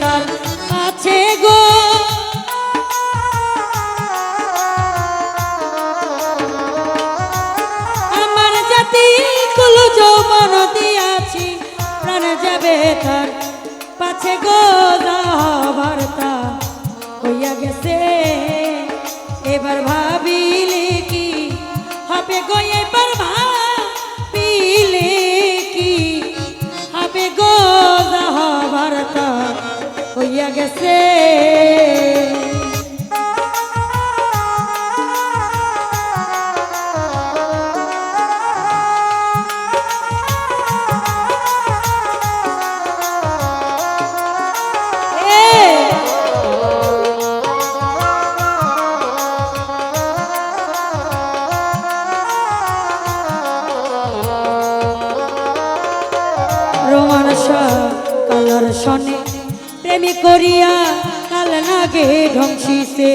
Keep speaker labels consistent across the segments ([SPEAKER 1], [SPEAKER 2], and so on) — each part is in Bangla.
[SPEAKER 1] তার কাছে গো। আমার জাতি কুল যৌবন দিয়াছি প্রাণ যাবে তার পাছে গো। রোমান কালার সনে। প্রেমী করিয়া কাল নাগে ধ্বংসিছে।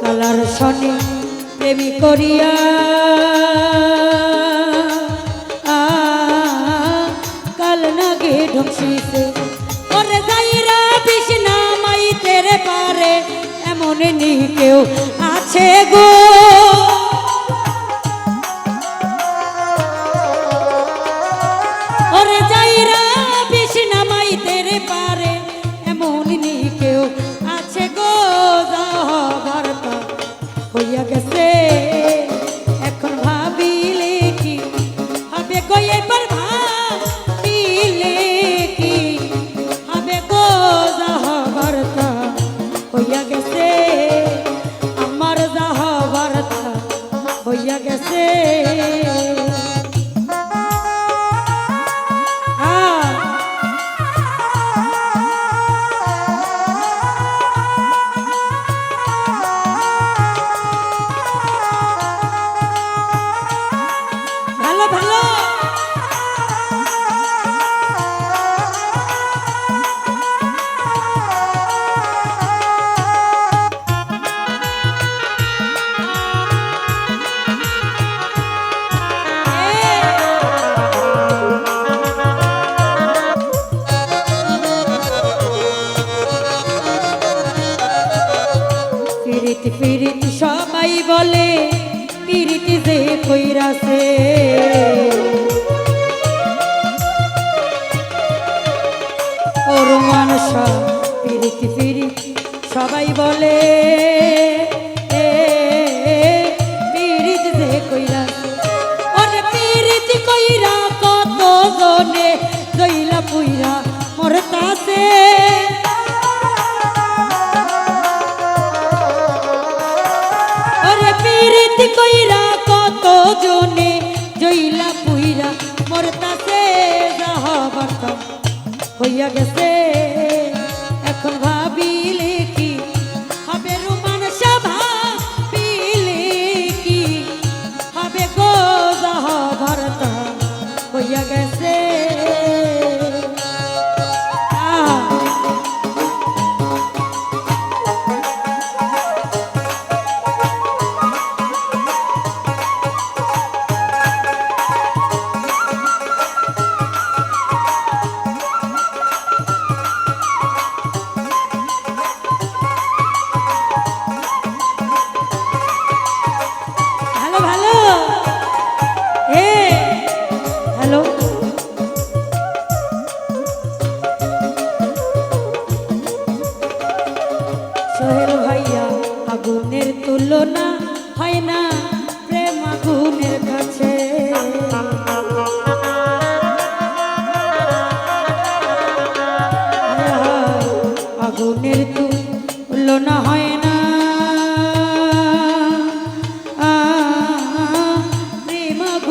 [SPEAKER 1] কালার সনে প্রেমী করিয়া কাল নাগে ধ্বংসিছে। ওরে যাইরা বিষ নামাইতে রে পারে, এমন নি কেউ। আছে গো। বলে পিরিতি যে কইরাছে। ওর পিরিতি সবাই বলে পিরিতি কইরা কত জনে দইলা পুইরা মোর মোর তাতে যাহা বার্তা, হইয়া গেছে। এখন ভাবিলে কি হবে রোমান সভা? পিলে কি হবে গো যাহা বার্তা, হইয়া গেছে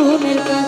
[SPEAKER 1] প্রেম আগুনের কাছে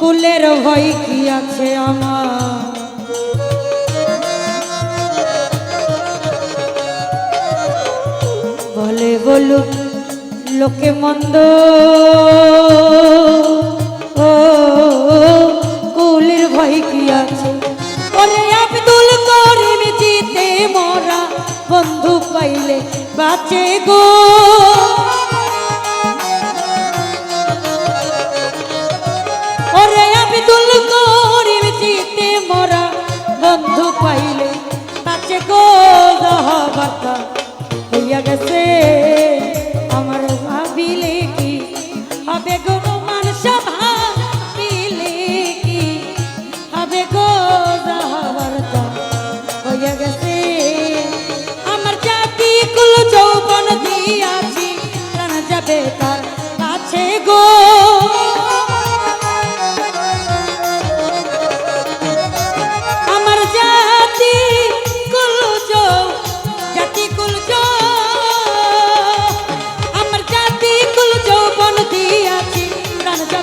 [SPEAKER 1] কুলের ভয় কি আছে আমার? বলে বলুক, লোকে মন্দ। ও, কুলের ভয় কি আছে? ওরে আব্দুল করিম জিতে মরা বন্ধু পাইলে বাঁচে গো। বাতা হইয়া গেছে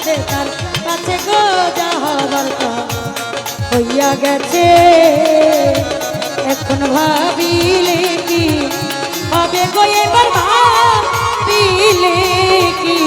[SPEAKER 1] যাবে তার কাছে গো যাহাবার হইয়া গেছে, এখন ভাবিলে কি? হবে গো এবার ভাবিলে কি?